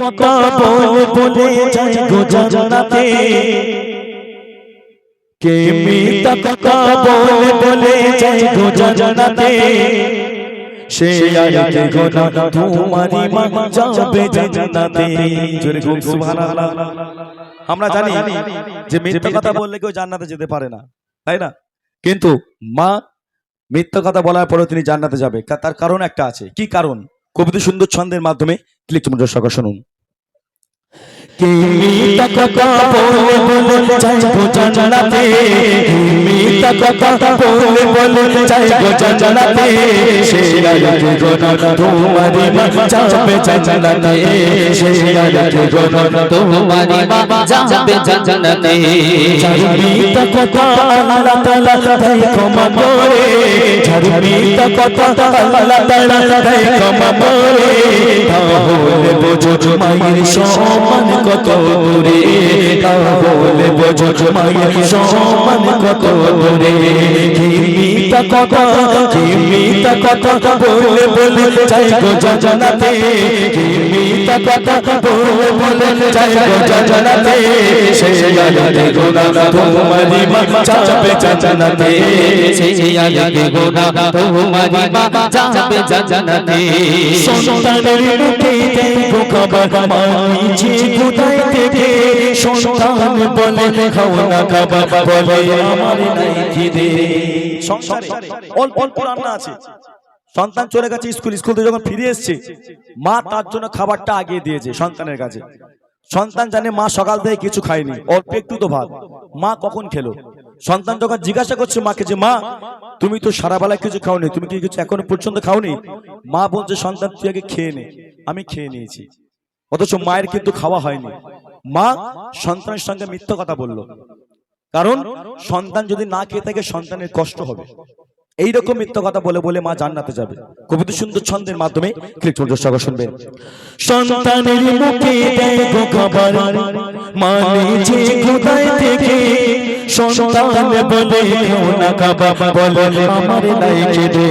কথা বলে বলে যায় গো কে কথা বলে বলে যায় গো সে আয়াতে গোনা তোমারি মা যাবে জান্নাতে জোরে গো সুবহানাল্লাহ। আমরা জানি যে মিথ্যা কথা বললে কেউ জান্নাতে যেতে পারে না তাই না? কিন্তু মা মিথ্যা কথা বলার পরেও তিনি জান্নাতে যাবে। তার কারণ একটা আছে। কি কারণ? কবিতা সুন্দর ছন্দের মাধ্যমে ক্লিক চমুদ্র সকা শুনুন। মিথ্যা কথা বলে বলে জান্নাতে? কে মিথ্যা কথা বলে বলে জান্নাতে? সে আয়াতে গোনা তোমারি মা যাবে জান্নাতে? সে আয়াতে তোমারি মা যাবে ক্ষমা করে। তাহলে বোঝো মায়ের সম্মান কত দূরে। তাহলে বোঝো মায়ের সম্মান কত দূরে। মিথ্যা কথা কি মিথ্যা কথা বলে বলে যাই গো জানাতে কি মিথ্যা কথা বলে বলে যাই গো জানাতে সে আয়াতে গোনা তোমারি মা যাবে জান্নাতে সে আয়াতে গোনা তোমারি মা যাবে জান্নাতে সন্তানের মুখে গো খাবার মাইছি কোথায় থেকে সন্তান বলে খাও না খাবার, বলে, আমার নাই খিদে সংসারে অল্প অল্প রান্না আছে। সন্তান চলে গেছে স্কুল স্কুল থেকে যখন ফিরে এসছে মা তার জন্য খাবারটা আগিয়ে দিয়েছে সন্তানের কাছে। সন্তান জানে মা সকাল থেকে কিছু খায়নি অল্প একটু তো ভাত। মা কখন খেলো? সন্তান যখন জিজ্ঞাসা করছে মাকে যে মা তুমি তো সারা বেলায় কিছু খাওনি তুমি কি কিছু এখনও পর্যন্ত খাওনি? মা বলছে সন্তান তুই আগে খেয়ে নে আমি খেয়ে নিয়েছি। অথচ মায়ের কিন্তু খাওয়া হয়নি। মা সন্তানের সঙ্গে মিথ্যা কথা বলল। কারণ সন্তান যদি না খেয়ে থাকে সন্তানের কষ্ট হবে। এইরকম মিথ্যা কথা বলে বলে মা জান্নাতে যাবে। কবিতা সুন্দর ছন্দের মাধ্যমে ক্লিক শুনবেন। সন্তানের মুখে দেয় খাবার। মানে যে কোথায় থেকে, সন্তান বলে খাও না খাবা বলে আমার নাই খেদে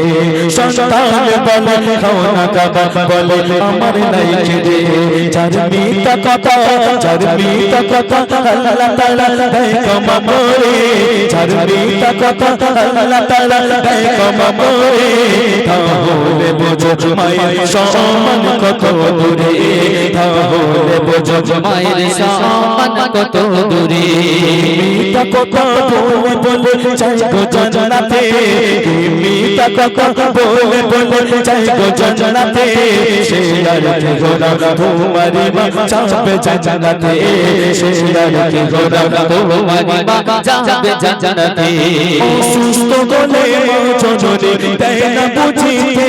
সন্তান বলে খাও না খাবা বলে আমার নাই খেদে চার মিথ্যা কথা চার মিথ্যা কথা আল্লাহ তাআলা দেয় ক্ষমা করে। চার মিথ্যা কথা আল্লাহ তাআলা দেয় ক্ষমা করে। তাহলে বোঝো মায়ের সম্মান কত দূরে? তাহলে বোঝো মায়ের সম্মান কত দূরে? মিথ্যা কথা বলে বলে চাই গো জান্নাতে মিথ্যা কথা বলে বলে চাই গো জান্নাতে সে আয়াতে গোনা তোমারি মা চাপে জান্নাতে সে আয়াতে গোনা তোমারি মা যাবে জান্নাতে অসুস্থ বলে জননী দেয় না বুঝিতে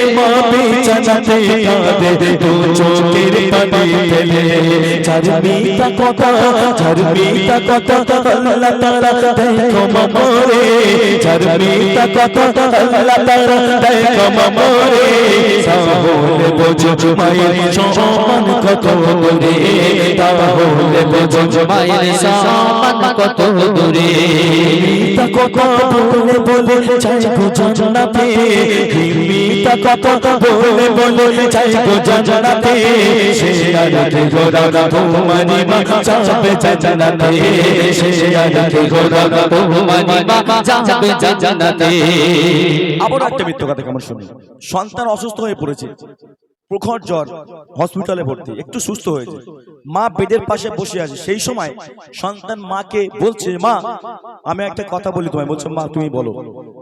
বিছানাতে কাঁদে, দু চোখের পানি ফেলে। কথা চার মিথ্যা কথা আল্লাহ তাআলা করে চার মিথ্যা কথা আল্লাহ তাআলা দেয় ক্ষমা করে তাহলে বোঝো মায়ের সম্মান কত দূরে তাহলে বোঝো মায়ের কত দূরে বলে বলে চাই গো জান্নাতে মিথ্যা কথা বলে বলে চাই জান্নাতে সে গোরা তোমারি মা চাপে জান্নাতে সে গোরা তোমারি মা যাবে জান্নাতে আবার একটা মিথ্যা কথা কেমন শুনি? সন্তান অসুস্থ হয়ে পড়েছে। প্রখর জ্বর হসপিটালে ভর্তি একটু সুস্থ হয়েছে। মা বেডের পাশে বসে আছে। সেই সময় সন্তান মাকে বলছে মা আমি একটা কথা বলি তোমায়। বলছে মা তুমি বলো।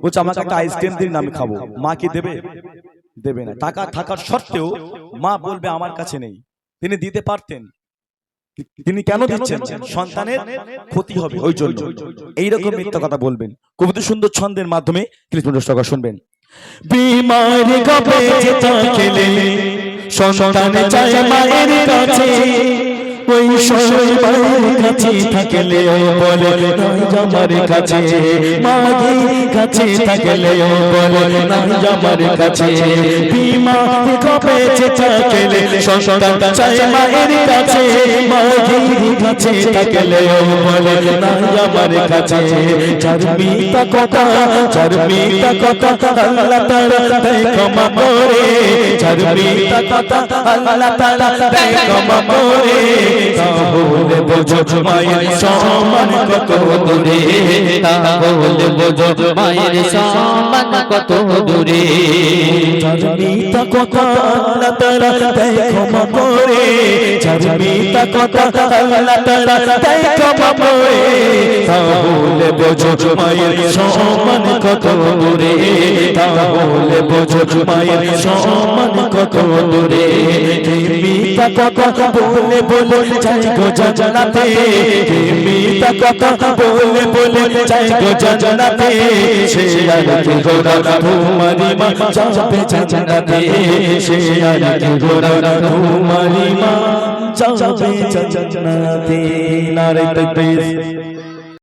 বলছে আমাকে একটা আইসক্রিম দিন আমি খাব। মা কি দেবে? দেবে না। টাকা থাকার সত্ত্বেও মা বলবে আমার কাছে নেই। তিনি দিতে পারতেন। তিনি কেন দিচ্ছেন? সন্তানের ক্ষতি হবে ওই জন্য। এইরকম মিথ্যা কথা বলবেন। কবিতা সুন্দর ছন্দের মাধ্যমে ক্লিপ টাকা শুনবেন। বিমার কবে যেতা খেলে সন্তান চায় মায়ের কাছে। ওই সময় মায়ের কাছে থাকলে বলে আমার কাছে। মায়ের কাছে থাকলে বলে আমার কাছে। বিমা কবে থাকলে সন্তান চাই মায়ের কাছে। মায়ের কাছে থাকলে বলে আমার কাছে। চারমিতা কথা চারমিতা কথা আল্লাহ তাআলা তাই ক্ষমা করে। চারমিতা কথা আল্লাহ তাআলা তাই ক্ষমা করে। তাহলে বোঝো মায়ের সম্মান কত দূরে তাহলে বোঝো মায়ের সম্মান কত দূরে। চারমিতা কথা আল্লাহ তাআলা তাই ক্ষমা করে চারমিতা কথা আল্লাহ তাআলা তাই ক্ষমা করে। তাহলে বোঝো মায়ের সম্মান কত দূরে, তাহলে বোঝো মায়ের সম্মান কত দূরে। মিতা কথা বলে বলে যাই গো জানাতে মিতা কথা বলে বলে যাই গো জানাতে সে আর কি গোরা তোমারি মা যাবে জানাতে সে আর কি গোরা তোমারি মা যাবে জানাতে নারে তকবীর